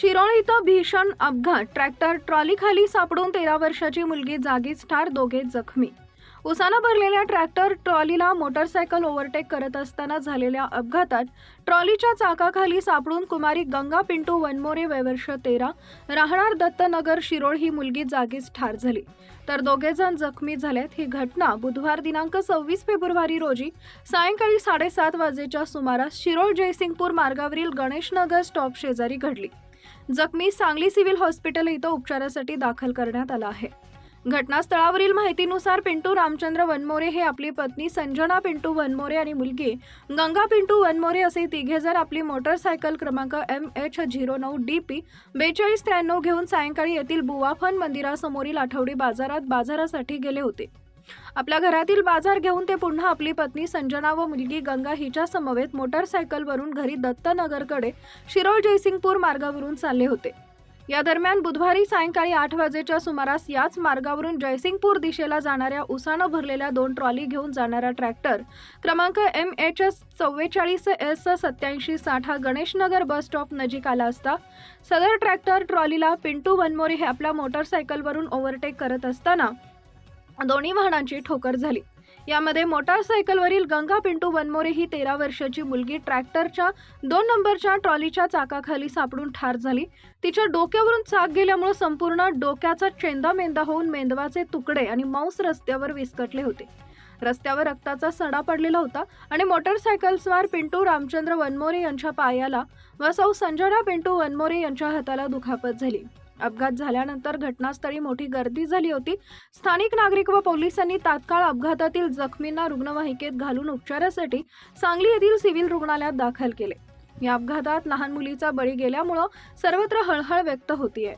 शिरोळ इथं भीषण अपघात. ट्रॅक्टर ट्रॉलीखाली सापडून तेरा वर्षाची मुलगी जागीच ठार दोघे जखमी. उसानं भरलेल्या ट्रॅक्टर ट्रॉलीला मोटरसायकल ओव्हरटेक करत असताना झालेल्या अपघातात ट्रॉलीच्या चाकाखाली सापडून कुमारी गंगा पिंटू वनमोरे वयवर्ष तेरा राहणार दत्तनगर शिरोळ ही मुलगी जागीच ठार झाली. तर दोघे जण जखमी झालेत ही घटना बुधवार दिनांक सव्वीस फेब्रुवारी रोजी सायंकाळी साडेसात वाजेच्या सुमारास शिरोळ जयसिंगपूर मार्गावरील गणेशनगर स्टॉप शेजारी घडली. जखमी सांगली सिव्हिल हॉस्पिटल इथं उपचारासाठी दाखल करण्यात आला आहे. घटनास्थळावरील माहितीनुसार पिंटू रामचंद्र वनमोरे हे आपली पत्नी संजना पिंटू वनमोरे आणि मुलगी गंगा पिंटू वनमोरे असे तिघे जण आपली मोटरसायकल क्रमांक एम एच झिरो नऊ डी पी बेचाळीस त्र्याण्णव घेऊन सायंकाळी येथील बुवाफन मंदिरासमोरील आठवडी बाजारात बाजारासाठी गेले होते. आपल्या घरातील बाजार घेऊन ते पुन्हा आपली पत्नी संजना व मुलगी गंगा हिच्या समवेत मोटरसायकलवरून घरी दत्तनगरकडे शिरोळ जयसिंगपूर मार्गावरून चालले होते. या दरम्यान बुधवारी सायंकाळी आठ वाजेच्या सुमारास याच मार्गावरून जयसिंगपूर दिशेला जाणाऱ्या उसानं भरलेल्या दोन ट्रॉली घेऊन जाणारा ट्रॅक्टर क्रमांक एम एच एस चव्वेचाळीस एस सत्याऐंशी साठ हा गणेशनगर बस स्टॉप नजीक आला असता सदर ट्रॅक्टर ट्रॉलीला पिंटू वनमोरे हे आपल्या मोटरसायकलवरून ओव्हरटेक करत असताना दोन्ही वाहनांची ठोकर झाली. यामध्ये मोटारसायकलवरील गंगा पिंटू वनमोरे ही तेरा वर्षाची मुलगी ट्रॅक्टरच्या दोन नंबरच्या ट्रॉलीच्या चाकाखाली सापडून ठार झाली. तिच्या डोक्यावरून चाक गेल्यामुळे संपूर्ण डोक्याचा चेंदामेंदा होऊन मेंदवाचे तुकडे आणि मांस रस्त्यावर विस्कटले होते. रस्त्यावर रक्ताचा सडा पडलेला होता आणि मोटरसायकलस्वार पिंटू रामचंद्र वनमोरे यांच्या पायाला व सौ संजना पिंटू वनमोरे यांच्या हाताला दुखापत झाली. अपघात झाल्यानंतर घटनास्थळी मोठी गर्दी झाली होती. स्थानिक नागरिक व पोलिसांनी तात्काळ अपघातातील जखमींना रुग्णवाहिकेत घालून उपचारासाठी सांगली येथील सिव्हिल रुग्णालयात दाखल केले. या अपघातात लहान मुलीचा बळी गेल्यामुळं सर्वत्र हळहळ व्यक्त होतीये.